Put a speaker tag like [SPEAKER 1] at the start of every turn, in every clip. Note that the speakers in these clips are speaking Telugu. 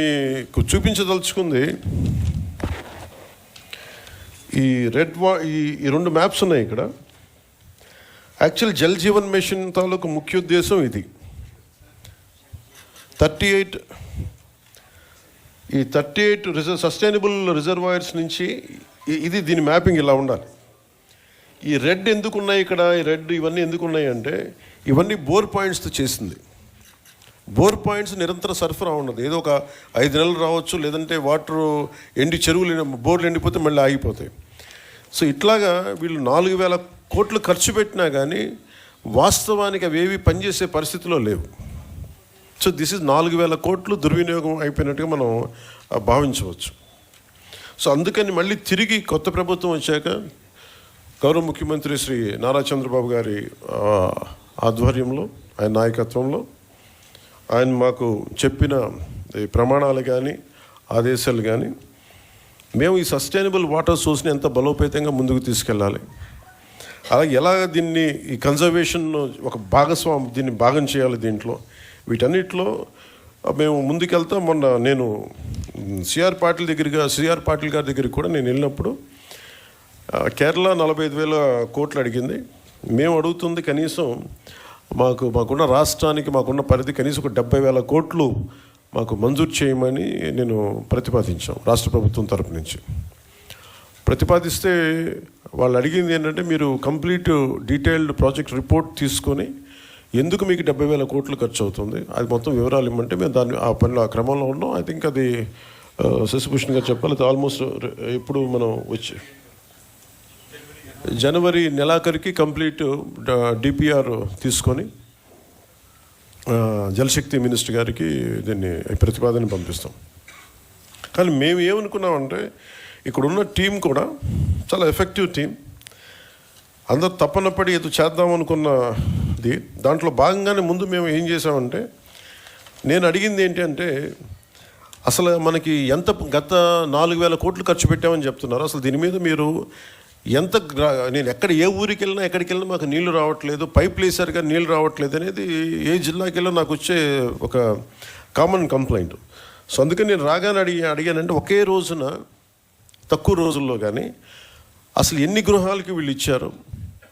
[SPEAKER 1] మీకు చూపించదలుచుకుంది ఈ రెడ్ వా ఈ ఈ రెండు మ్యాప్స్ ఉన్నాయి ఇక్కడ. యాక్చువల్ జల్ జీవన్ మిషన్ తాలూకు ముఖ్య ఉద్దేశం ఇది. థర్టీ ఎయిట్ ఈ thirty eight reserve sustainable reservoirs నుంచి ఇది దీని మ్యాపింగ్ ఇలా ఉండాలి. ఈ రెడ్ ఎందుకు ఉన్నాయి ఇక్కడ? ఈ రెడ్ ఇవన్నీ ఎందుకు ఉన్నాయి అంటే ఇవన్నీ బోర్ పాయింట్స్తో చేసింది. బోర్ పాయింట్స్ నిరంతర సరఫరా ఉండదు. ఏదో ఒక ఐదు నెలలు రావచ్చు లేదంటే వాటర్ ఎండి చెరువులు బోర్లు ఎండిపోతే మళ్ళీ ఆగిపోతాయి. సో ఇట్లాగా వీళ్ళు నాలుగు వేల కోట్లు ఖర్చు పెట్టినా కానీ వాస్తవానికి అవి ఏవి పనిచేసే పరిస్థితిలో లేవు. సో దిస్ ఇస్ నాలుగు వేల కోట్లు దుర్వినియోగం అయిపోయినట్టుగా మనం భావించవచ్చు. సో అందుకని మళ్ళీ తిరిగి కొత్త ప్రభుత్వం వచ్చాక గౌరవ ముఖ్యమంత్రి శ్రీ నారా చంద్రబాబు గారి ఆధ్వర్యంలో ఆయన నాయకత్వంలో ఆయన మాకు చెప్పిన ఈ ప్రమాణాలు కానీ ఆదేశాలు కానీ మేము ఈ సస్టైనబుల్ వాటర్ సోర్స్ని ఎంత బలోపేతంగా ముందుకు తీసుకెళ్ళాలి? అలాగే ఎలా దీన్ని ఈ కన్జర్వేషన్ ఒక భాగస్వామి దీన్ని భాగం చేయాలి దీంట్లో? వీటన్నిటిలో మేము ముందుకెళ్తా. మొన్న నేను సిఆర్ పాటిల్ దగ్గరగా సిఆర్ పాటిల్ గారి దగ్గరికి కూడా నేను వెళ్ళినప్పుడు కేరళ నలభై ఐదు వేల కోట్లు అడిగింది. మేము అడుగుతుంది కనీసం మాకు మాకున్న రాష్ట్రానికి మాకున్న పరిధి కనీసం ఒక డెబ్బై వేల కోట్లు మాకు మంజూరు చేయమని నేను ప్రతిపాదించాం రాష్ట్ర ప్రభుత్వం తరపు నుంచి. ప్రతిపాదిస్తే వాళ్ళు అడిగింది ఏంటంటే మీరు కంప్లీట్ డీటెయిల్డ్ ప్రాజెక్ట్ రిపోర్ట్ తీసుకొని ఎందుకు మీకు డెబ్బై వేల కోట్లు ఖర్చు అవుతుంది అది మొత్తం వివరాలు ఇవ్వమంటే మేము దాన్ని ఆ పనిలో ఆ క్రమంలో ఉన్నాం. ఐ థింక్ అది శశిభూషణ్ గారు చెప్పాలి అది ఆల్మోస్ట్ ఇప్పుడు మనం వచ్చి జనవరి నెలాఖరికి కంప్లీట్ డిపిఆర్ తీసుకొని జలశక్తి మినిస్టర్ గారికి దీన్ని ప్రతిపాదన పంపిస్తాం. కానీ మేము ఏమనుకున్నామంటే ఇక్కడున్న టీం కూడా చాలా ఎఫెక్టివ్ టీం. అందరు తప్పనపడి ఏదో చేద్దాం అనుకున్నది. దాంట్లో భాగంగానే ముందు మేము ఏం చేసామంటే నేను అడిగింది ఏంటి అంటే అసలు మనకి ఎంత గత నాలుగు వేల కోట్లు ఖర్చు పెట్టామని చెప్తున్నారు. అసలు దీని మీద మీరు ఎంత నేను ఎక్కడ ఏ ఊరికి వెళ్ళినా ఎక్కడికి వెళ్ళినా మాకు నీళ్ళు రావట్లేదు. పైప్ వేసారు నీళ్ళు నీళ్ళు రావట్లేదు అనేది ఏ జిల్లాకి వెళ్ళినా నాకు వచ్చే ఒక కామన్ కంప్లైంట్ సో అందుకని నేను రాగానే అడిగి అడిగానంటే ఒకే రోజున తక్కువ రోజుల్లో కానీ అసలు ఎన్ని గృహాలకి వీళ్ళు ఇచ్చారు?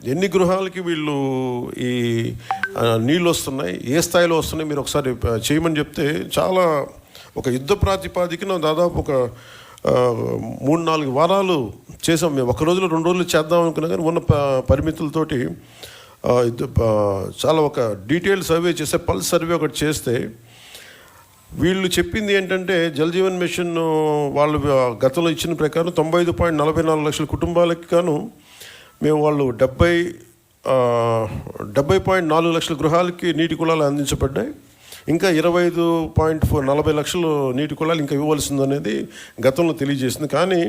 [SPEAKER 1] ఎన్ని గృహాలకి వీళ్ళు ఈ నీళ్ళు వస్తున్నాయి? ఏ స్థాయిలో వస్తున్నాయి? మీరు ఒకసారి చేయమని చెప్తే చాలా ఒక యుద్ధ ప్రాతిపాదికన దాదాపు ఒక మూడు నాలుగు వారాలు చేసాం మేము. ఒక రోజులో రెండు రోజులు చేద్దాం అనుకున్నా కానీ ఉన్న పరిమితులతోటి చాలా ఒక డీటెయిల్ సర్వే చేస్తే పల్స్ సర్వే ఒకటి చేస్తే వీళ్ళు చెప్పింది ఏంటంటే జలజీవన్ మిషన్ వాళ్ళు గతంలో ఇచ్చిన ప్రకారం తొంభై ఐదు పాయింట్ నలభై నాలుగు లక్షల కుటుంబాలకి గాను మేము వాళ్ళు డెబ్బై డెబ్బై పాయింట్ నాలుగు లక్షల గృహాలకి నీటి కులాలు అందించబడ్డాయి. ఇంకా ఇరవై ఐదు పాయింట్ ఫోర్ నలభై లక్షలు నీటి కుళాలు ఇంకా ఇవ్వవలసింది అనేది గతంలో తెలియజేసింది. కానీ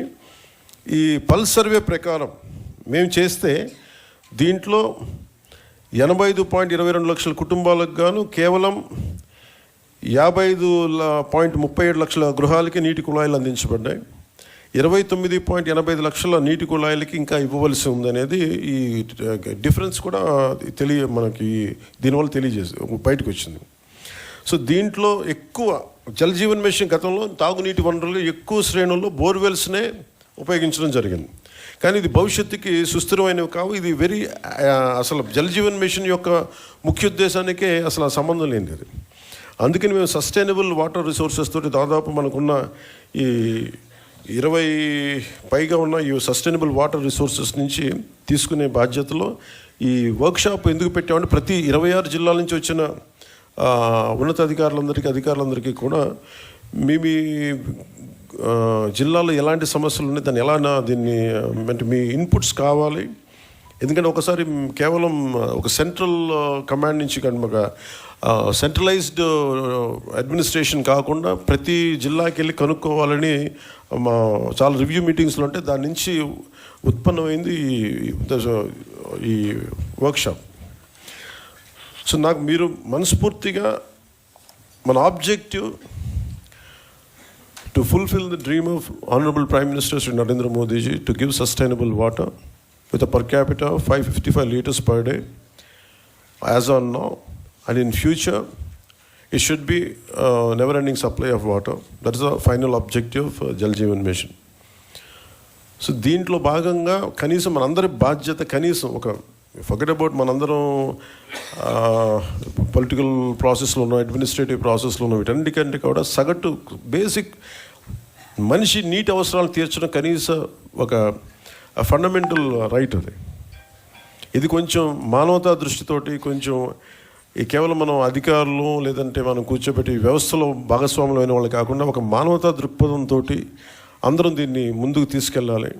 [SPEAKER 1] ఈ పల్స్ సర్వే ప్రకారం మేము చేస్తే దీంట్లో ఎనభై ఐదు పాయింట్ ఇరవై రెండు లక్షల కుటుంబాలకు గాను కేవలం యాభై ఐదు పాయింట్ ముప్పై ఏడు లక్షల గృహాలకి నీటి కుళాయిలు అందించబడ్డాయి. ఇరవై తొమ్మిది పాయింట్ ఎనభై ఐదు లక్షల నీటి కుళాయిలకి ఇంకా ఇవ్వవలసి ఉందనేది ఈ డిఫరెన్స్ కూడా తెలియ మనకి దీనివల్ల తెలియజేసి బయటకు వచ్చింది. సో దీంట్లో ఎక్కువ జల్ జీవన్ మిషన్ గతంలో తాగునీటి వనరులు ఎక్కువ శ్రేణుల్లో బోర్వెల్స్నే ఉపయోగించడం జరిగింది. కానీ ఇది భవిష్యత్తుకి సుస్థిరమైనవి కావు. ఇది వెరీ అసలు జల్ జీవన్ మిషన్ యొక్క ముఖ్య ఉద్దేశానికే అసలు సంబంధం లేనిది అది. అందుకని మేము సస్టైనబుల్ వాటర్ రిసోర్సెస్ తోటి దాదాపు మనకున్న ఈ ఇరవై పైగా ఉన్న ఈ సస్టైనబుల్ వాటర్ రిసోర్సెస్ నుంచి తీసుకునే బాధ్యతలో ఈ వర్క్షాప్ ఎందుకు పెట్టామంటే ప్రతి ఇరవై ఆరు జిల్లాల నుంచి వచ్చిన ఉన్నతాధికారులందరికీ అధికారులందరికీ కూడా మీ మీ జిల్లాలో ఎలాంటి సమస్యలు ఉన్నాయి? దాన్ని ఎలా దీన్ని అంటే మీ ఇన్పుట్స్ కావాలి? ఎందుకంటే ఒకసారి కేవలం ఒక సెంట్రల్ కమాండ్ నుంచి కానీ ఒక సెంట్రలైజ్డ్ అడ్మినిస్ట్రేషన్ కాకుండా ప్రతి జిల్లాకి వెళ్ళి కనుక్కోవాలని మా చాలా రివ్యూ మీటింగ్స్లో ఉంటే దాని నుంచి ఉత్పన్నమైంది ఈ వర్క్షాప్. సో నాకు మీరు మనస్ఫూర్తిగా మన objective to fulfil the dream of honourable prime minister Shri Narendra Modiji to give sustainable water with a per capita five fifty five litres per day. As on now and in future it should be never ending supply of water that is the final objective of Jal Jeevan mission so దీంట్లో భాగంగా కనీసం మనందరి బాధ్యత కనీసం ఒక ఫర్గెట్ అబౌట్ మనందరం పొలిటికల్ ప్రాసెస్లో ఉన్న అడ్మినిస్ట్రేటివ్ ప్రాసెస్లో ఉన్న వీటన్నిటికంటే కూడా సగటు బేసిక్ మనిషి నీటి అవసరాలు తీర్చడం కనీస ఒక ఫండమెంటల్ రైట్ అది. ఇది కొంచెం మానవతా దృష్టితోటి కొంచెం ఈ కేవలం మనం అధికారులు లేదంటే మనం కూర్చోబెట్టి వ్యవస్థలో భాగస్వాములు అయిన వాళ్ళు కాకుండా ఒక మానవతా దృక్పథంతో అందరం దీన్ని ముందుకు తీసుకెళ్ళాలి.